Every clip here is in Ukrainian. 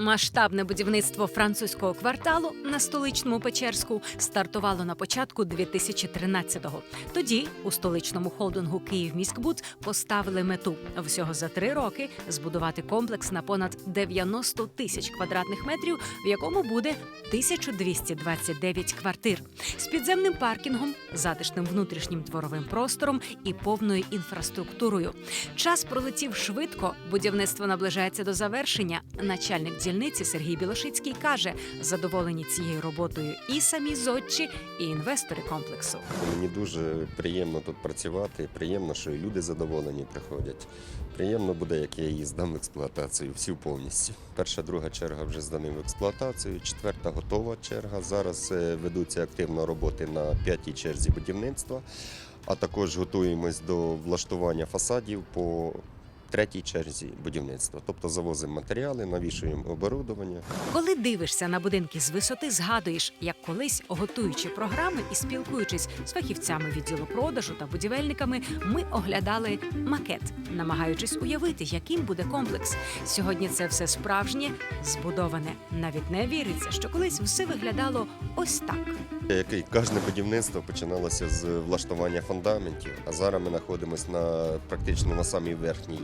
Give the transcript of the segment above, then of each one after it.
Масштабне будівництво французького кварталу на столичному Печерську стартувало на початку 2013-го. Тоді у столичному холдингу Київміськбуд поставили мету всього за три роки збудувати комплекс на понад 90 тисяч квадратних метрів, в якому буде 1229 квартир з підземним паркінгом, затишним внутрішнім дворовим простором і повною інфраструктурою. Час пролетів швидко. Будівництво наближається до завершення. Начальник дільниці Сергій Білошицький каже, задоволені цією роботою і самі зодчі, і інвестори комплексу. Мені дуже приємно тут працювати. Приємно, що і люди задоволені приходять. Приємно буде, як я її здам в експлуатацію, всю повністю. Перша, друга черга вже здані в експлуатацію, четверта готова черга. Зараз е, ведуться активно роботи на п'ятій черзі будівництва, а також готуємось до влаштування фасадів по третій черзі будівництва. Тобто завозимо матеріали, навішуємо оборудовання. Коли дивишся на будинки з висоти, згадуєш, як колись, готуючи програми і спілкуючись з фахівцями відділу продажу та будівельниками, ми оглядали макет, намагаючись уявити, яким буде комплекс. Сьогодні це все справжнє, збудоване. Навіть не віриться, що колись все виглядало ось так. Як і кожне будівництво починалося з влаштування фундаментів, а зараз ми знаходимося на практично на самій верхній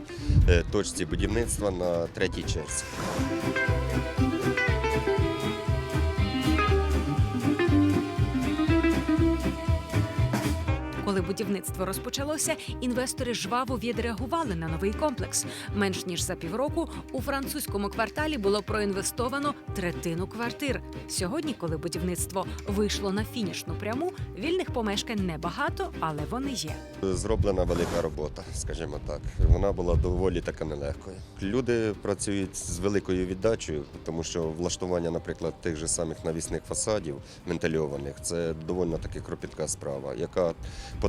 е, точці будівництва на третій черзі. Будівництво розпочалося, інвестори жваво відреагували на новий комплекс. Менш ніж за півроку у французькому кварталі було проінвестовано третину квартир. Сьогодні, коли будівництво вийшло на фінішну пряму, вільних помешкань небагато, але вони є. Зроблена велика робота, скажімо так. Вона була доволі така нелегкою. Люди працюють з великою віддачею, тому що влаштування, наприклад, тих же самих навісних фасадів вентильованих це доволі таки кропітка справа, яка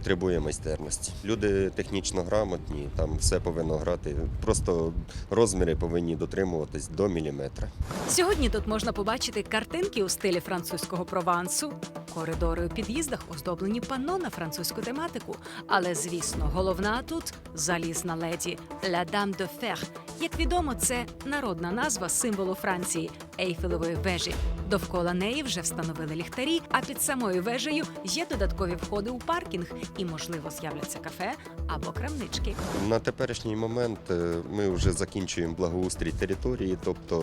потребує майстерності. Люди технічно грамотні, там все повинно грати. Просто розміри повинні дотримуватись до міліметра. Сьогодні тут можна побачити картинки у стилі французького провансу. Коридори у під'їздах оздоблені панно на французьку тематику. Але, звісно, головна тут залізна леді La Dame de Fer. Як відомо, це народна назва символу Франції Ейфелевої вежі. Довкола неї вже встановили ліхтарі, а під самою вежею є додаткові входи у паркінг і, можливо, з'являться кафе або крамнички. На теперішній момент е, ми вже закінчуємо благоустрій території, тобто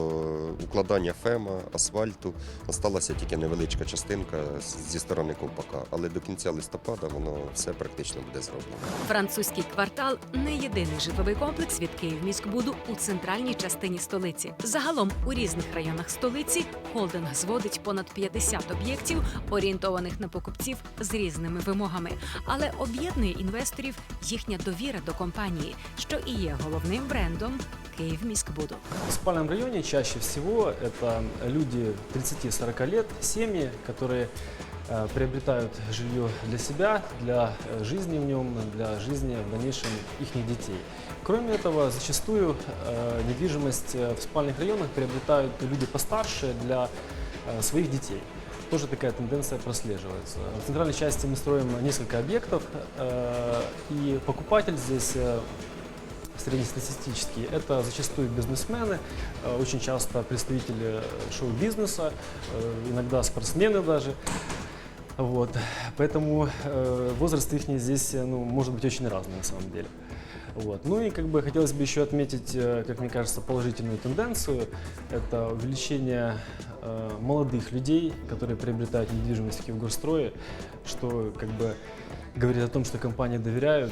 укладання фема, асфальту. Осталася тільки невеличка частинка зі сторони ковпака, але до кінця листопада воно все практично буде зроблено. Французький квартал не єдиний житловий комплекс від Київміськбуду у центральній частині столиці. Загалом у різних районах столиці холдинг зводить понад 50 об'єктів, орієнтованих на покупців з різними вимогами. Але об'єднує інвесторів їхня довіра до компанії, що і є головним брендом Київміськбуду. В спальном районе чаще всего это люди 30-40 лет, семьи, которые э, приобретают жилье для себя, для э, жизни в нем, для жизни в дальнейшем их детей. Кроме этого, зачастую э, недвижимость э, в спальных районах приобретают люди постарше для э, своих детей. Тоже такая тенденция прослеживается. В центральной части мы строим несколько объектов, э, и покупатель здесь э, среднестатистический. Это зачастую бизнесмены, э, очень часто представители шоу-бизнеса, э, иногда спортсмены даже. Вот. Поэтому э, возраст их здесь э, ну, может быть очень разный на самом деле. Вот. Ну и как бы хотелось бы еще отметить, э, как мне кажется, положительную тенденцию. Это увеличение э, молодых людей, которые приобретают недвижимость в Киевгорстрое, что как бы говорит о том, что компании доверяют.